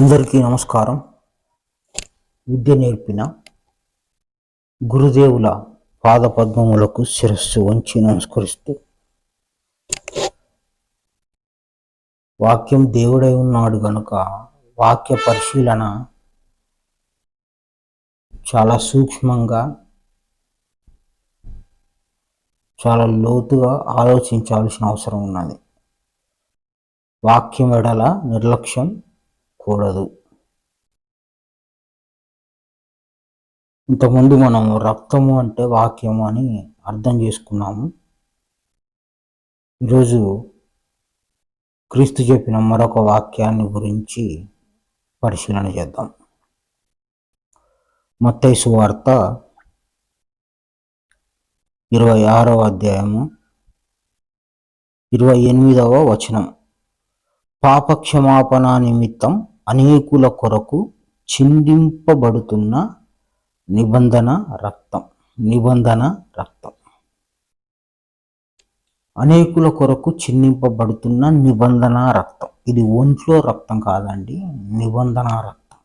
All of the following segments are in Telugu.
అందరికీ నమస్కారం. విద్య నేర్పిన గురుదేవుల పాదపద్మములకు శిరస్సు వంచి నమస్కరిస్తూ వాక్యం దేవుడై ఉన్నాడు గనుక వాక్య పరిశీలన చాలా సూక్ష్మంగా చాలా లోతుగా ఆలోచించాల్సిన అవసరం ఉన్నది. వాక్యం ఎడల నిర్లక్ష్యం కూడదు. ఇంతకుముందు మనం రక్తము అంటే వాక్యము అని అర్థం చేసుకున్నాము. ఈరోజు క్రీస్తు చెప్పిన మరొక వాక్యాన్ని గురించి పరిశీలన చేద్దాం. మత్తైసు వార్త ఇరవై ఆరవ అధ్యాయము ఇరవై ఎనిమిదవ వచనం. పాపక్షమాపణ నిమిత్తం అనేకుల కొరకు చిందింపబడుతున్న నిబంధన రక్తం నిబంధన రక్తం. అనేకుల కొరకు చిందింపబడుతున్న నిబంధన రక్తం. ఇది ఒంట్లో రక్తం కాదండి నిబంధన రక్తం.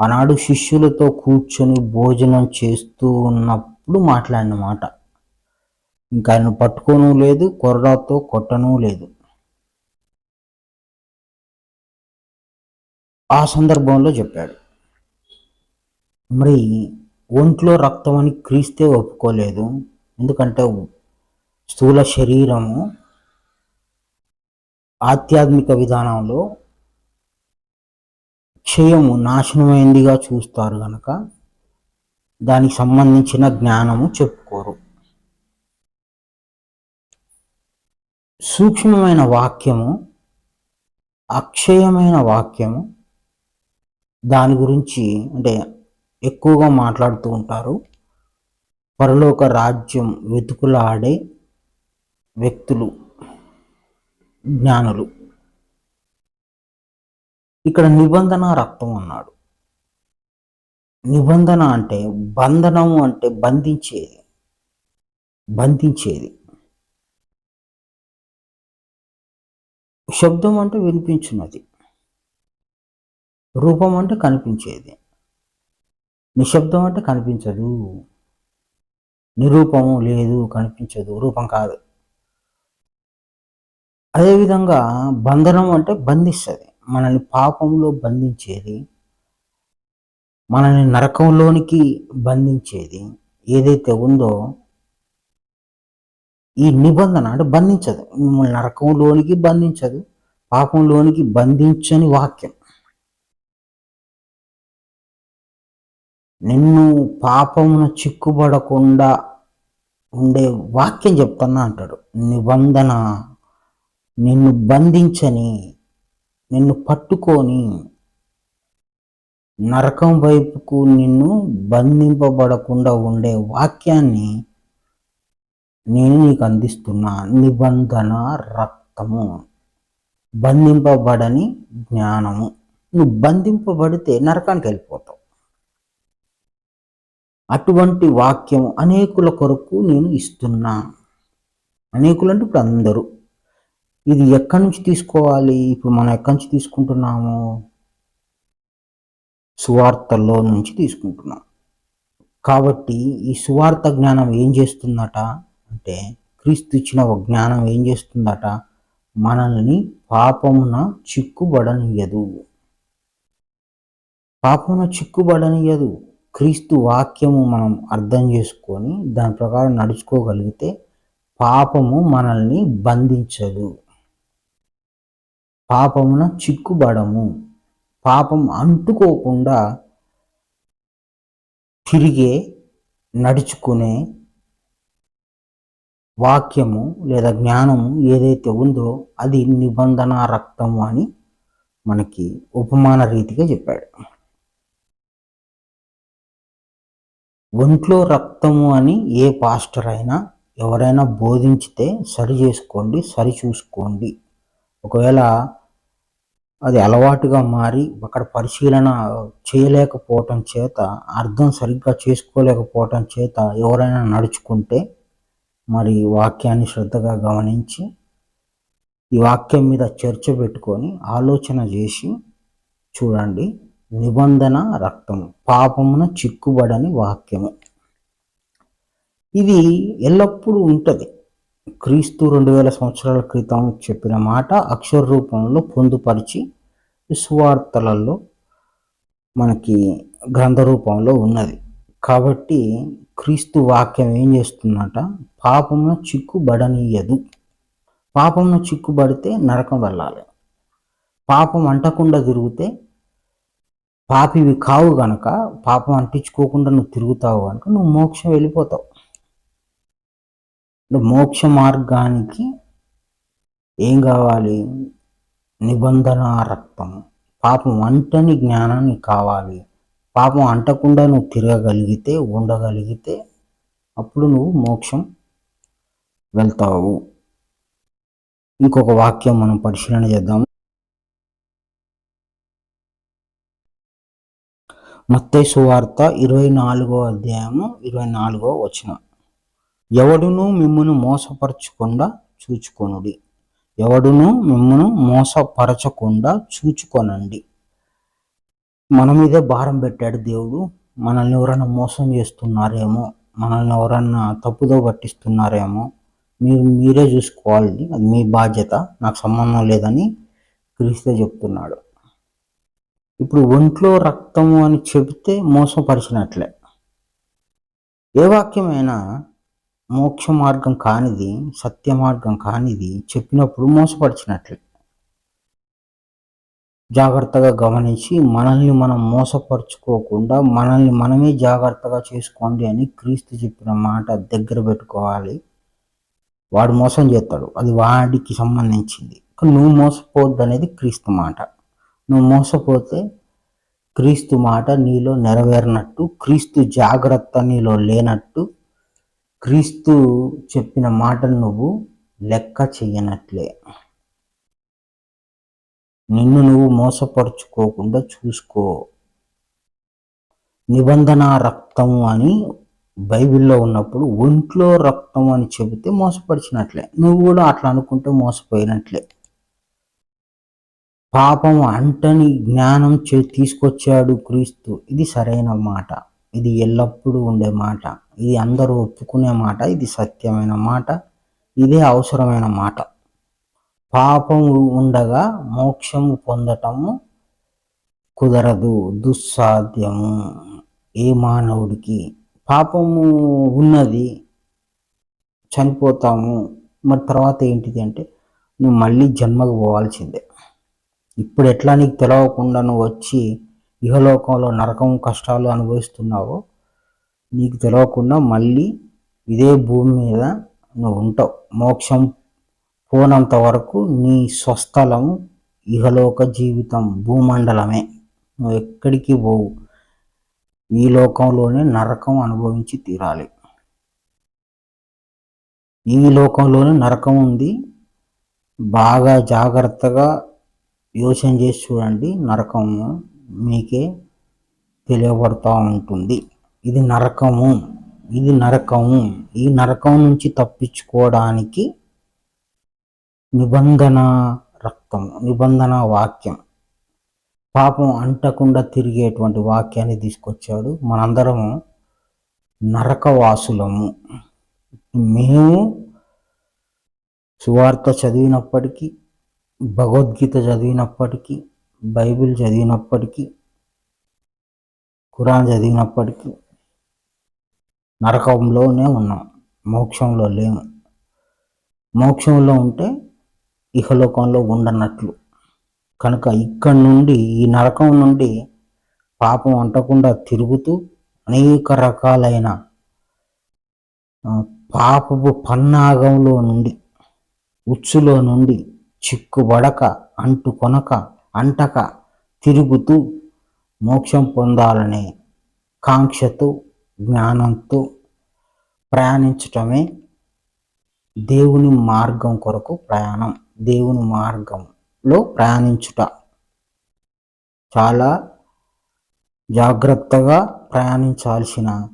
ఆనాడు శిష్యులతో కూర్చొని భోజనం చేస్తూ ఉన్నప్పుడు మాట్లాడిన మాట ఇంకా ఆయన పట్టుకోను లేదు కొరడాతో కొట్టను లేదు. ఆ సందర్భంలో చెప్పాడు. మరి ఒంట్లో రక్తం అని క్రీస్తే ఒప్పుకోలేదు. ఎందుకంటే స్థూల శరీరము ఆధ్యాత్మిక విధానంలో క్షయము నాశనమైందిగా చూస్తారు కనుక దానికి సంబంధించిన జ్ఞానము చెప్పుకోరు. సూక్ష్మమైన వాక్యము అక్షయమైన వాక్యము దాని గురించి అంటే ఎక్కువగా మాట్లాడుతూ ఉంటారు. పరలోక రాజ్యం వెతుకులాడే వ్యక్తులు జ్ఞానులు. ఇక్కడ నిబంధన రక్తం అన్నాడు. నిబంధన అంటే బంధనము అంటే బంధించేది. బంధించేది. శబ్దం అంటే వినిపించున్నది. రూపం అంటే కనిపించేది. నిశ్శబ్దం అంటే కనిపించదు. నిరూపము లేదు కనిపించదు. రూపం కాదు. అదేవిధంగా బంధనం అంటే బంధిస్తుంది. మనల్ని పాపంలో బంధించేది మనల్ని నరకంలోనికి బంధించేది ఏదైతే ఉందో ఈ నిబంధన అంటే బంధించదు. మిమ్మల్ని నరకంలోనికి బంధించదు పాపంలోనికి బంధించని వాక్యం. నిన్ను పాపమున చిక్కుబడకుండా ఉండే వాక్యం చెప్తున్నా అంటాడు. నిబంధన నిన్ను బంధించని నిన్ను పట్టుకొని నరకం వైపుకు నిన్ను బంధింపబడకుండా ఉండే వాక్యాన్ని నేను నీకు అందిస్తున్నా. నిబంధన రక్తము బంధింపబడని జ్ఞానము. నువ్వు బంధింపబడితే నరకానికి వెళ్ళిపోతావు. అటువంటి వాక్యం అనేకుల కొరకు నేను ఇస్తున్నా. అనేకులు అంటే ఇప్పుడు అందరూ. ఇది ఎక్కడి నుంచి తీసుకోవాలి? ఇప్పుడు మనం ఎక్కడి నుంచి తీసుకుంటున్నాము? సువార్తల్లో నుంచి తీసుకుంటున్నాం. కాబట్టి ఈ సువార్త జ్ఞానం ఏం చేస్తుందట? అంటే క్రీస్తు ఇచ్చిన ఒక జ్ఞానం ఏం చేస్తుందట? మనల్ని పాపమున చిక్కుబడనియదు పాపమున చిక్కుబడనియదు క్రీస్తు వాక్యము మనం అర్థం చేసుకొని దాని ప్రకారం నడుచుకోగలిగితే పాపము మనల్ని బంధించదు. పాపమున చిక్కుబడము. పాపం అంటుకోకుండా తిరిగే నడుచుకునే వాక్యము లేదా జ్ఞానము ఏదైతే ఉందో అది నిబంధన రక్తము అని మనకి ఉపమాన రీతిగా చెప్పాడు. ఒంట్లో రక్తము అని ఏ పాస్టర్ అయినా ఎవరైనా బోధించితే సరి చేసుకోండి సరి చూసుకోండి. ఒకవేళ అది అలవాటుగా మారి అక్కడ పరిశీలన చేయలేకపోవటం చేత అర్థం సరిగ్గా చేసుకోలేకపోవటం చేత ఎవరైనా నడుచుకుంటే మరి వాక్యాన్ని శ్రద్ధగా గమనించి ఈ వాక్యం మీద చర్చ పెట్టుకొని ఆలోచన చేసి చూడండి. నిబంధన రక్తము పాపమున చిక్కుబడని వాక్యము. ఇది ఎల్లప్పుడూ ఉంటుంది. క్రీస్తు రెండు వేల సంవత్సరాల క్రితం చెప్పిన మాట అక్షర రూపంలో పొందుపరిచి సువార్తలలో మనకి గ్రంథ రూపంలో ఉన్నది. కాబట్టి క్రీస్తు వాక్యం ఏం చేస్తుందట? పాపమున చిక్కుబడనీయదు. పాపమున చిక్కుబడితే నరకం వెళ్ళాలి. పాపం అంటకుండా తిరిగితే పాపివి కావు గనక పాపం అంటించుకోకుండా నువ్వు తిరుగుతావు కనుక నువ్వు మోక్షం వెళ్ళిపోతావు. మోక్ష మార్గానికి ఏం కావాలి? నిబంధన రక్తం. పాపం అంటని జ్ఞానాన్ని కావాలి. పాపం అంటకుండా నువ్వు తిరగగలిగితే ఉండగలిగితే అప్పుడు నువ్వు మోక్షం వెళ్తావు. ఇంకొక వాక్యం మనం పరిశీలన చేద్దాం. మత్తయి వార్త ఇరవై నాలుగో అధ్యాయము ఇరవై నాలుగో వచనం. ఎవడును మిమ్మును మోసపరచకుండా చూచుకొనుడి. ఎవడును మిమ్మను మోసపరచకుండా చూచుకొనండి. మన మీదే భారం పెట్టాడు దేవుడు. మనల్ని ఎవరైనా మోసం చేస్తున్నారేమో మనల్ని ఎవరన్నా తప్పుదో పట్టిస్తున్నారేమో మీరు మీరే చూసుకోవాలి అది మీ బాధ్యత నాకు సంబంధం లేదని క్రీస్తే చెప్తున్నాడు. ఇప్పుడు ఒంట్లో రక్తము అని చెబితే మోసపరిచినట్లే. ఏ వాక్యమైనా మోక్ష మార్గం కానిది సత్య మార్గం కానిది చెప్పినప్పుడు మోసపరిచినట్లే. జాగ్రత్తగా గమనించి మనల్ని మనం మోసపరుచుకోకుండా మనల్ని మనమే జాగ్రత్తగా చేసుకోండి అని క్రీస్తు చెప్పిన మాట దగ్గర పెట్టుకోవాలి. వాడు మోసం చేస్తాడు. అది వాడికి సంబంధించింది. నువ్వు మోసపోవద్దు అనేది క్రీస్తు మాట. నువ్వు మోసపోతే క్రీస్తు మాట నీలో నెరవేరినట్టు క్రీస్తు జాగ్రత్త నీలో లేనట్టు క్రీస్తు చెప్పిన మాటలు నువ్వు లెక్క చేయనట్లే. నిన్ను నువ్వు మోసపరుచుకోకుండా చూసుకో. నిబంధన రక్తం అని బైబిల్లో ఉన్నప్పుడు ఒంట్లో రక్తం అని చెబితే మోసపరిచినట్లే. నువ్వు కూడా అట్లా అనుకుంటే మోసపోయినట్లే. పాపం అంటని జ్ఞానం చే తీసుకొచ్చాడు క్రీస్తు. ఇది సరైన మాట. ఇది ఎల్లప్పుడూ ఉండే మాట. ఇది అందరూ ఒప్పుకునే మాట. ఇది సత్యమైన మాట. ఇదే అవసరమైన మాట. పాపము ఉండగా మోక్షము పొందటము కుదరదు. దుస్సాధ్యము. ఏ మానవుడికి? పాపము ఉన్నది చనిపోతాము. మరి తర్వాత ఏంటిది అంటే నువ్వు మళ్ళీ జన్మకు పోవాల్సిందే. ఇప్పుడు ఎట్లా నీకు తెలవకుండా నువ్వు వచ్చి ఇహలోకంలో నరకం కష్టాలు అనుభవిస్తున్నావో నీకు తెలియకుండా మళ్ళీ ఇదే భూమి మీద నువ్వు ఉంటావు. మోక్షం పోనంత వరకు నీ స్వస్థలం ఇహలోక జీవితం భూమండలమే. నువ్వు ఎక్కడికి పోవు. ఈ లోకంలోనే నరకం అనుభవించి తీరాలి. ఈ లోకంలోనే నరకం ఉంది. బాగా జాగ్రత్తగా యోచన చేసి చూడండి నరకము మీకే తెలియబడుతూ ఉంటుంది. ఇది నరకము ఇది నరకము. ఈ నరకం నుంచి తప్పించుకోవడానికి నిబంధన రక్తం నిబంధన వాక్యం. పాపం అంటకుండా తిరిగేటువంటి వాక్యాన్ని తీసుకొచ్చాడు. మనందరము నరకవాసులము. మేము సువార్త చదివినప్పటికీ భగవద్గీత చదివినప్పటికీ బైబిల్ చదివినప్పటికీ ఖురాన్ చదివినప్పటికీ నరకంలోనే ఉన్నాం మోక్షంలో లేము. మోక్షంలో ఉంటే ఇహలోకంలో ఉండనట్లు. కనుక ఇక్కడి నుండి ఈ నరకం నుండి పాపం అంటకుండా తిరుగుతూ అనేక రకాలైన పాపపు పన్నాగంలో నుండి ఉచ్చులో నుండి చిక్కుబడక అంటు కొనక అంటక తిరుగుతూ మోక్షం పొందాలనే కాంక్షతో జ్ఞానంతో ప్రయాణించటమే దేవుని మార్గం కొరకు ప్రయాణం. దేవుని మార్గంలో ప్రయాణించుట. చాలా జాగ్రత్తగా ప్రయాణించాల్సిన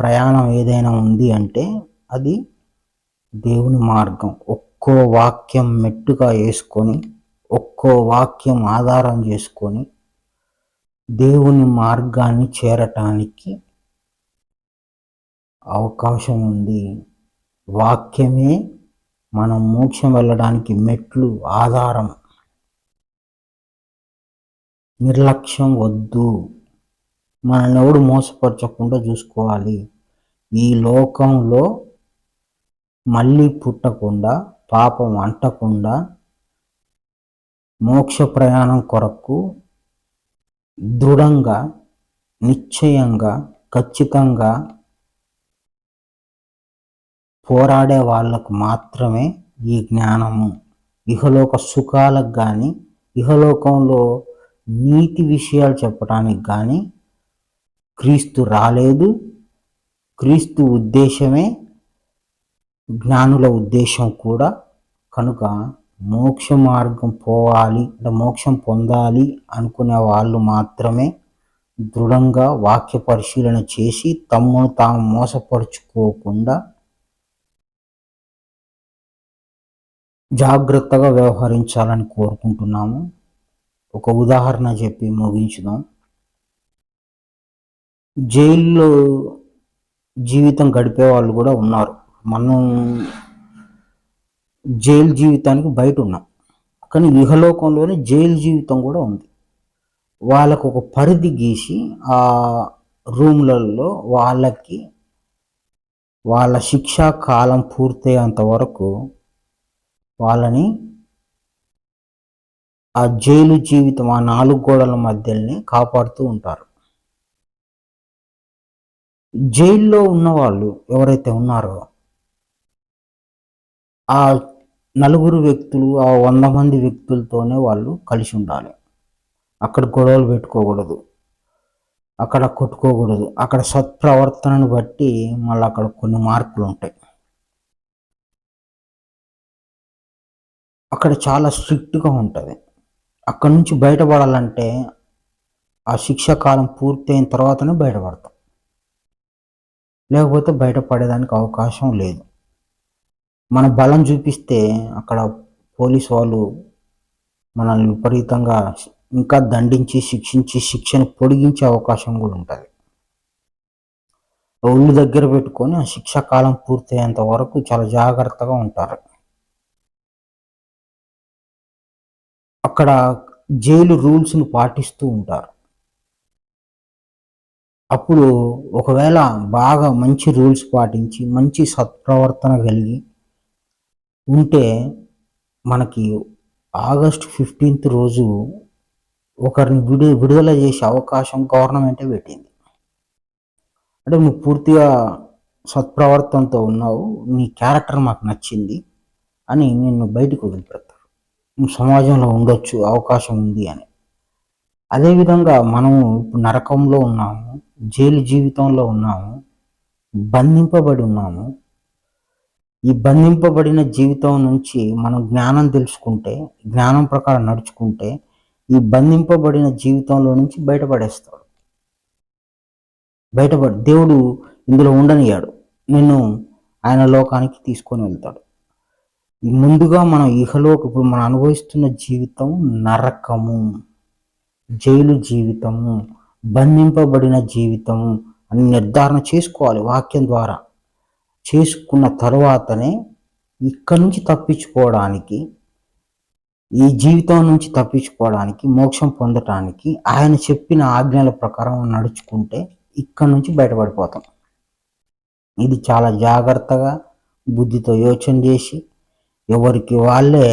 ప్రయాణం ఏదైనా ఉంది అంటే అది దేవుని మార్గం. ఒక్కో వాక్యం మెట్టుగా వేసుకొని ఒక్కో వాక్యం ఆధారం చేసుకొని దేవుని మార్గాన్ని చేరటానికి అవకాశం ఉంది. వాక్యమే మనం మోక్షం వెళ్ళడానికి మెట్లు ఆధారం. నిర్లక్ష్యం వద్దు. మనల్ని ఎవడు మోసపరచకుండా చూసుకోవాలి. ఈ లోకంలో మళ్ళీ పుట్టకుండా పాపం అంటకుండా మోక్ష ప్రయాణం కొరకు దృఢంగా నిశ్చయంగా ఖచ్చితంగా పోరాడే వాళ్ళకు మాత్రమే ఈ జ్ఞానము. ఇహలోక సుఖాలకు కానీ ఇహలోకంలో నీతి విషయాలు చెప్పడానికి కానీ క్రీస్తు రాలేదు. క్రీస్తు ఉద్దేశమే జ్ఞానుల ఉద్దేశం కూడా కనుక మోక్ష మార్గం పోవాలి అంటే మోక్షం పొందాలి అనుకునే వాళ్ళు మాత్రమే దృఢంగా వాక్య పరిశీలన చేసి తమ్మును తాము మోసపరుచుకోకుండా జాగ్రత్తగా వ్యవహరించాలని కోరుకుంటున్నాము. ఒక ఉదాహరణ చెప్పి ముగించుదాం. జైల్లో జీవితం గడిపే వాళ్ళు కూడా ఉన్నారు. మనం జైలు జీవితానికి బయట ఉన్నాం. కానీ ఇహలోకంలోనే జైలు జీవితం కూడా ఉంది. వాళ్ళకు ఒక పరిధి గీసి ఆ రూమ్లలో వాళ్ళకి వాళ్ళ శిక్షా కాలం పూర్తయ్యేంత వరకు వాళ్ళని ఆ జైలు జీవితం ఆ నాలుగు గోడల మధ్యల్ని కాపాడుతూ ఉంటారు. జైల్లో ఉన్న వాళ్ళు ఎవరైతే ఉన్నారో ఆ నలుగురు వ్యక్తులు ఆ వంద మంది వ్యక్తులతోనే వాళ్ళు కలిసి ఉండాలి. అక్కడ గొడవలు పెట్టుకోకూడదు. అక్కడ కొట్టుకోకూడదు. అక్కడ సత్ప్రవర్తనను బట్టి మళ్ళీ అక్కడ కొన్ని మార్పులు ఉంటాయి. అక్కడ చాలా స్ట్రిక్ట్గా ఉంటుంది. అక్కడ నుంచి బయటపడాలంటే ఆ శిక్ష కాలం పూర్తయిన తర్వాతనే బయటపడతాం. లేకపోతే బయటపడేదానికి అవకాశం లేదు. మన బలం చూపిస్తే అక్కడ పోలీస్ వాళ్ళు మనల్ని విపరీతంగా ఇంకా దండించి శిక్షించి శిక్షను పొడిగించే అవకాశం కూడా ఉంటుంది. ఒళ్ళు దగ్గర పెట్టుకొని ఆ శిక్ష కాలం పూర్తయ్యేంత వరకు చాలా జాగ్రత్తగా ఉంటారు. అక్కడ జైలు రూల్స్ను పాటిస్తూ ఉంటారు. అప్పుడు ఒకవేళ బాగా మంచి రూల్స్ పాటించి మంచి సత్ప్రవర్తన కలిగి ఉంటే మనకి ఆగస్ట్ ఫిఫ్టీన్త్ రోజు ఒకరిని విడు విడుదల చేసే అవకాశం గవర్నమెంటే పెట్టింది. అంటే నువ్వు పూర్తిగా సత్ప్రవర్తనతో ఉన్నావు నీ క్యారెక్టర్ మాకు నచ్చింది అని నిన్ను బయటకు వదిలిపెడతారు. నువ్వు సమాజంలో ఉండొచ్చు అవకాశం ఉంది అని. అదేవిధంగా మనము ఇప్పుడు నరకంలో ఉన్నాము జైలు జీవితంలో ఉన్నాము బంధింపబడి ఉన్నాము ఈ బంధింపబడిన జీవితం నుంచి మనం జ్ఞానం తెలుసుకుంటే జ్ఞానం ప్రకారం నడుచుకుంటే ఈ బంధింపబడిన జీవితంలో నుంచి బయటపడేస్తాడు. బయటపడి దేవుడు ఇందులో ఉండనియాడు నిన్ను ఆయన లోకానికి తీసుకొని వెళ్తాడు. ముందుగా మనం ఇహలోకి ఇప్పుడు మనం అనుభవిస్తున్న జీవితం నరకము జైలు జీవితము బంధింపబడిన జీవితము అని నిర్ధారణ చేసుకోవాలి వాక్యం ద్వారా. చేసుకున్న తర్వాతనే ఇక్కడి నుంచి తప్పించుకోవడానికి ఈ జీవితం నుంచి తప్పించుకోవడానికి మోక్షం పొందటానికి ఆయన చెప్పిన ఆజ్ఞల ప్రకారం నడుచుకుంటే ఇక్కడి నుంచి బయటపడిపోతాం. ఇది చాలా జాగ్రత్తగా బుద్ధితో యోచన చేసి ఎవరికి వాళ్ళే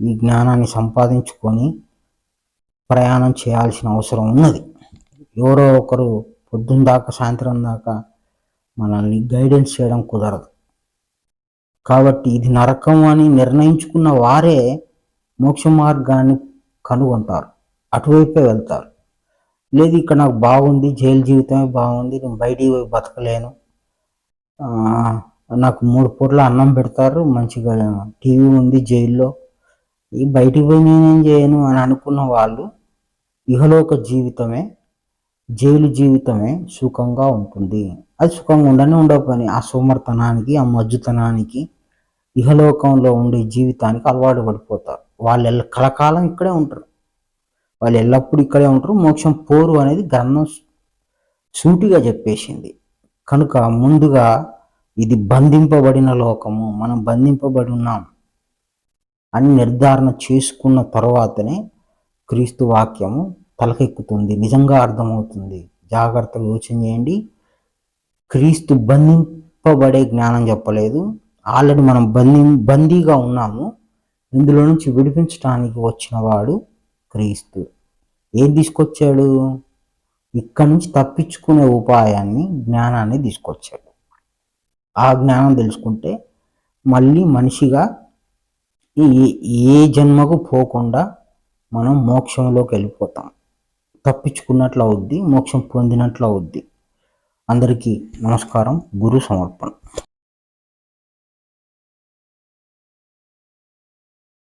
ఈ జ్ఞానాన్ని సంపాదించుకొని ప్రయాణం చేయాల్సిన అవసరం ఉన్నది. ఎవరో ఒకరు పొద్దున్న దాకా సాయంత్రం దాకా మనల్ని గైడెన్స్ చేయడం కుదరదు. కాబట్టి ఇది నరకం అని నిర్ణయించుకున్న వారే మోక్ష మార్గాన్ని కనుగొంటారు. అటువైపే వెళ్తారు. లేదు ఇక్కడ నాకు బాగుంది జైలు జీవితమే బాగుంది నేను బయటికి పోయి బతకలేను. నాకు మూడు పూట్ల అన్నం పెడతారు మంచిగా టీవీ ఉంది జైల్లో. ఈ బయటికి పోయి నేనేం చేయను అని అనుకున్న వాళ్ళు ఇహలోక జీవితమే జైలు జీవితమే సుఖంగా ఉంటుంది. అది సుఖంగా ఉండనే ఉండవు కానీ ఆ సోమర్తనానికి ఆ మజ్జుతనానికి ఇహలోకంలో ఉండే జీవితానికి అలవాటు పడిపోతారు. వాళ్ళు కలకాలం ఇక్కడే ఉంటారు. వాళ్ళు ఎల్లప్పుడూ ఇక్కడే ఉంటారు. మోక్షం పోరు అనేది గ్రంథం సూటిగా చెప్పేసింది. కనుక ముందుగా ఇది బంధింపబడిన లోకము. మనం బంధింపబడి ఉన్నాం అని నిర్ధారణ చేసుకున్న తర్వాతనే క్రీస్తు వాక్యము తలకెక్కుతుంది. నిజంగా అర్థమవుతుంది. జాగ్రత్తగా యోచన చేయండి. క్రీస్తు బంధింపబడే జ్ఞానం చెప్పలేదు. ఆల్రెడీ మనం బంధి బందీగా ఉన్నాము. ఇందులో నుంచి విడిపించడానికి వచ్చినవాడు క్రీస్తు. ఏం తీసుకొచ్చాడు? ఇక్కడి నుంచి తప్పించుకునే ఉపాయాన్ని జ్ఞానాన్ని తీసుకొచ్చాడు. ఆ జ్ఞానం తెలుసుకుంటే మళ్ళీ మనిషిగా ఏ జన్మకు పోకుండా మనం మోక్షంలోకి వెళ్ళిపోతాం. తప్పించుకున్నట్లు అవుద్ది మోక్షం పొందినట్లు అవుద్ది. అందరికీ నమస్కారం గురు సమర్పణ.